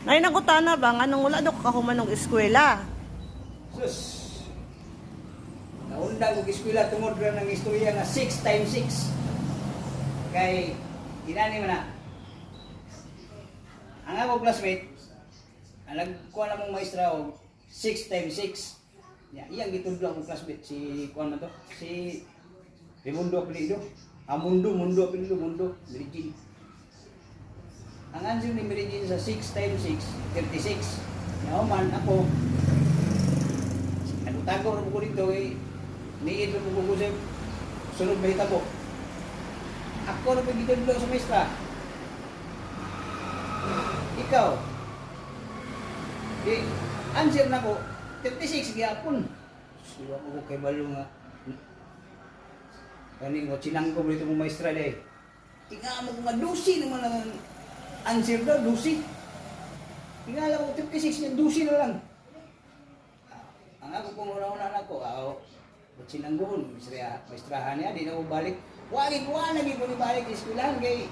Nay nagutana ba nga nung wala daw kahuman ng eskwela. Sus. Naunda ko eskwela tungod ra ng istorya nga 6 times 6. Kay inani man na. Ang ako classmate, ang nagkuha na mong maestra og 6 times 6. Ya, iyang gitudlo akong classmate si kuan man to, si Raimundo Apelido. Ah, Mundo, Mundo Apelido, Mundo, Virgin. Ang answer ni Virgin sa 6 times 6, 36. Yaw man ako, ano tago rin ko dito eh, niid rin ko sa sunod bahita ko. Ako rin ko gitudlo sa maestra. Ikaw, di, answer na ko, 36 gyapon. Siwa ko kay balo nga. Kani mo sinangko dito mo maestra day. Tinga mo ko nga dusi naman ang answer daw, dusi. Tingala ko 56 niya, dusi na lang. Ah, Ang ako kung una-una na ko, aw, sinangguhon, maestra, maestrahan niya, di na ko balik. Wagi ko, wala naging ko ni balik sa eskwelahan kay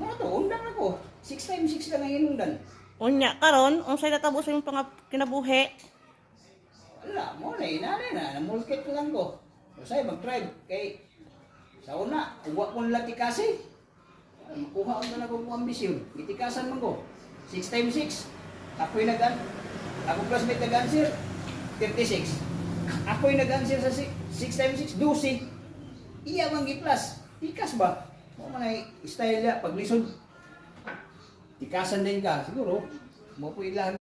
ano to, undang ako. 6 times 6 lang ang inundan. Unya karon unsay natabo sa imong panga kinabuhi? Wala, mo na, inali na, namulkit ko lang ko. Kasi mag-try, kay sa una, uwa ko nila tikasi. Makuha ko na kong ambisyon. Gitikasan man ko. 6 times 6. Ako'y nag Ako classmate nag-answer, 36. Ako'y nag-answer sa 6 times 6, 12. Iya man gi-plus. Tikas ba? Mo man style ya, paglisod. Tikasan din ka, siguro. Mo po ilan